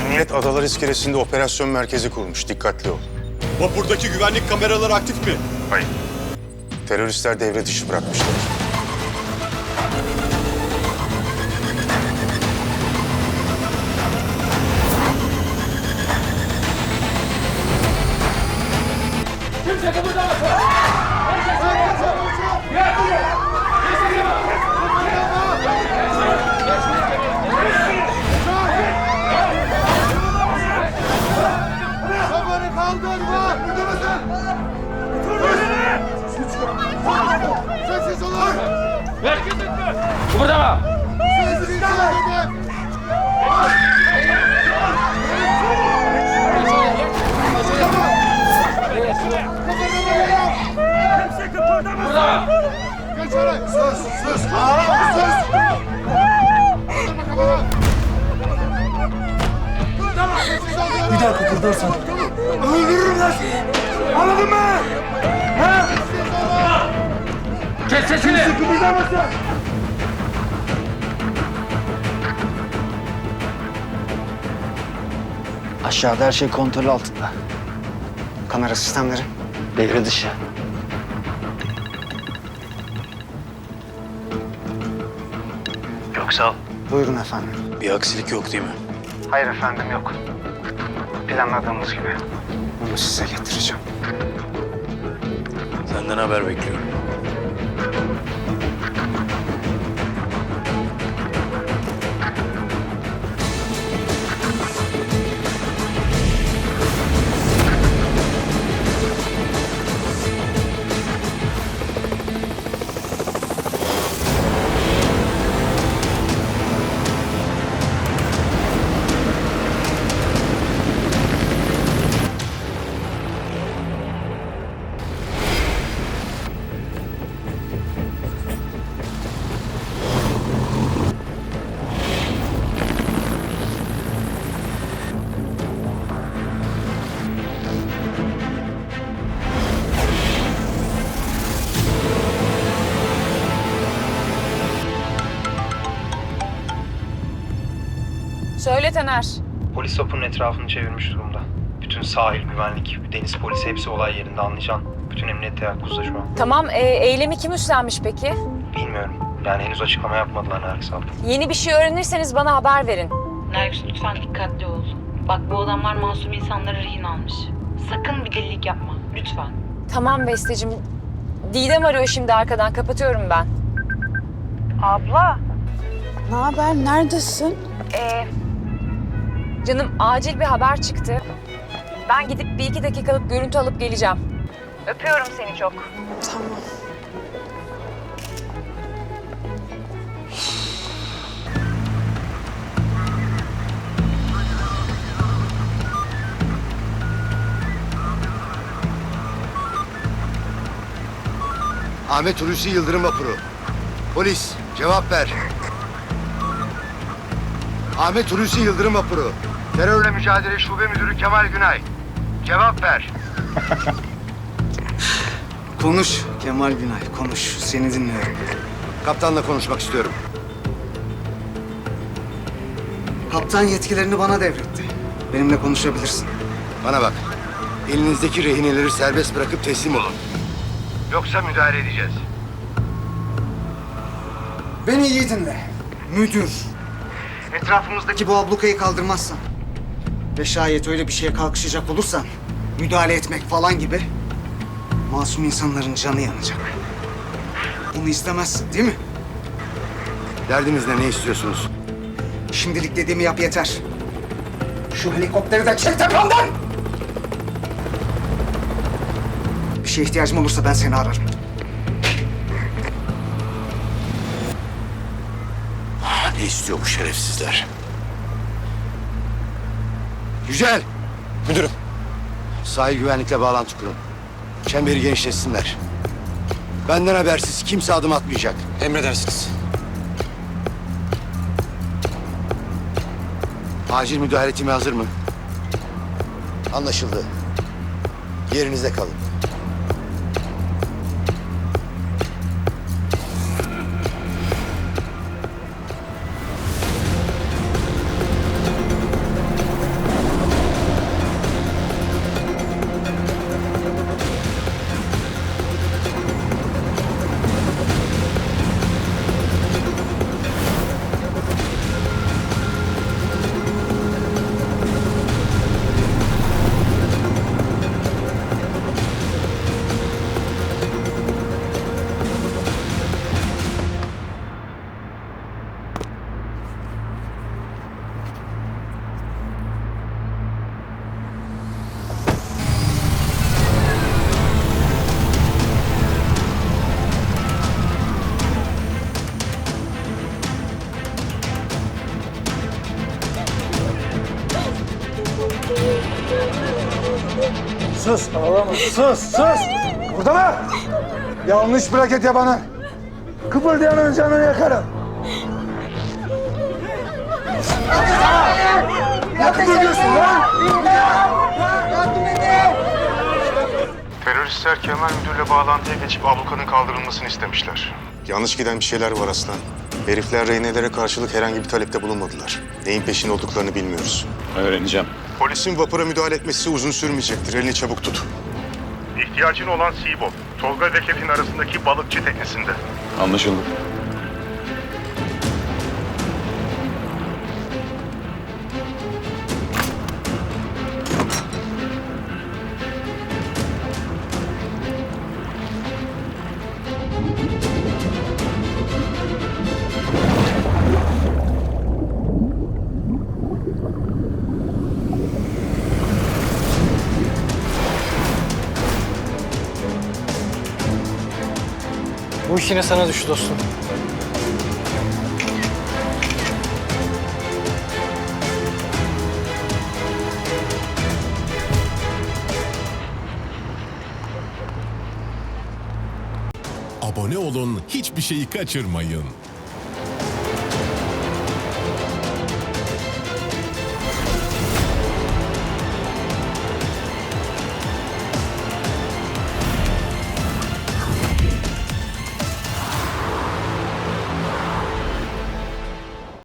Emniyet Adalar İskelesi'nde operasyon merkezi kurmuş. Dikkatli ol. Vapurdaki güvenlik kameraları aktif mi? Hayır. Teröristler devre dışı bırakmışlar. Bir daha kıpırdarsan öldürürüm lan seni. Anladın mı? Ha? Kes sesini! Kıpırdamasın. Aşağıda her şey kontrol altında. Kamera sistemleri devre dışı. Yoksa Buyurun efendim. bir aksilik yok değil mi? Hayır efendim yok. Planladığımız gibi. Bunu size getireceğim. Senden haber bekliyorum. Söyle Taner. Polis vapurun etrafını çevirmiş durumda. Bütün sahil, güvenlik, deniz polisi hepsi olay yerinde anlayacağın. Bütün emniyet teyakkuzda şu an. Tamam, e, eylemi kim üstlenmiş peki? Bilmiyorum. Yani henüz açıklama yapmadılar Nergis abla. Yeni bir şey öğrenirseniz bana haber verin. Nergis lütfen dikkatli ol. Bak bu adamlar masum insanları rehin almış. Sakın bir delilik yapma. Lütfen. Tamam Besteciğim. Didem arıyor şimdi arkadan. Kapatıyorum ben. Abla. Ne haber? Neredesin? Ee, canım acil bir haber çıktı. Ben gidip bir iki dakikalık görüntü alıp geleceğim. Öpüyorum seni çok. Tamam. Ahmet Hulusi Yıldırım vapuru. Polis, cevap ver. Ahmet Hulusi Yıldırım vapuru. Terörle Mücadele Şube Müdürü Kemal Günay. Cevap ver. Konuş Kemal Günay, konuş. Seni dinliyorum. Kaptanla konuşmak istiyorum. Kaptan yetkilerini bana devretti. Benimle konuşabilirsin. Bana bak. Elinizdeki rehineleri serbest bırakıp teslim olun. Yoksa müdahale edeceğiz. Beni iyi dinle. Müdür. Etrafımızdaki bu ablukayı kaldırmazsan ve şayet öyle bir şeye kalkışacak olursan müdahale etmek falan gibi masum insanların canı yanacak. Bunu istemezsin değil mi? Derdiniz ne? Ne istiyorsunuz? Şimdilik dediğimi yap yeter. Şu helikopteri de çek tepemden! Bir şeye ihtiyacım olursa ben seni ararım. Ne istiyor bu şerefsizler? Yücel! Müdürüm. Sahil güvenlikle bağlantı kurun. Çemberi genişletsinler. Benden habersiz kimse adım atmayacak. Emredersiniz. Acil müdahale timi hazır mı? Anlaşıldı. Yerinizde kalın. Sus ağlama sus sus. Burada mı? Yanlış bir hareket yapanı. Kıpırdayanın canını yakarım. Ne kıpırdıyorsun lan? Teröristler Kemal Müdür'le bağlantıya geçip ablukanın kaldırılmasını istemişler. Yanlış giden bir şeyler var aslan. Herifler rehinelere karşılık herhangi bir talepte bulunmadılar. Neyin peşinde olduklarını bilmiyoruz. Öğreneceğim. Polisin vapura müdahale etmesi uzun sürmeyecektir. Elini çabuk tut. İhtiyacın olan Seabob, Tolga ve Kefin arasındaki balıkçı teknesinde. Anlaşıldı. İş yine sana düştü dostum. Abone olun, hiçbir şeyi kaçırmayın.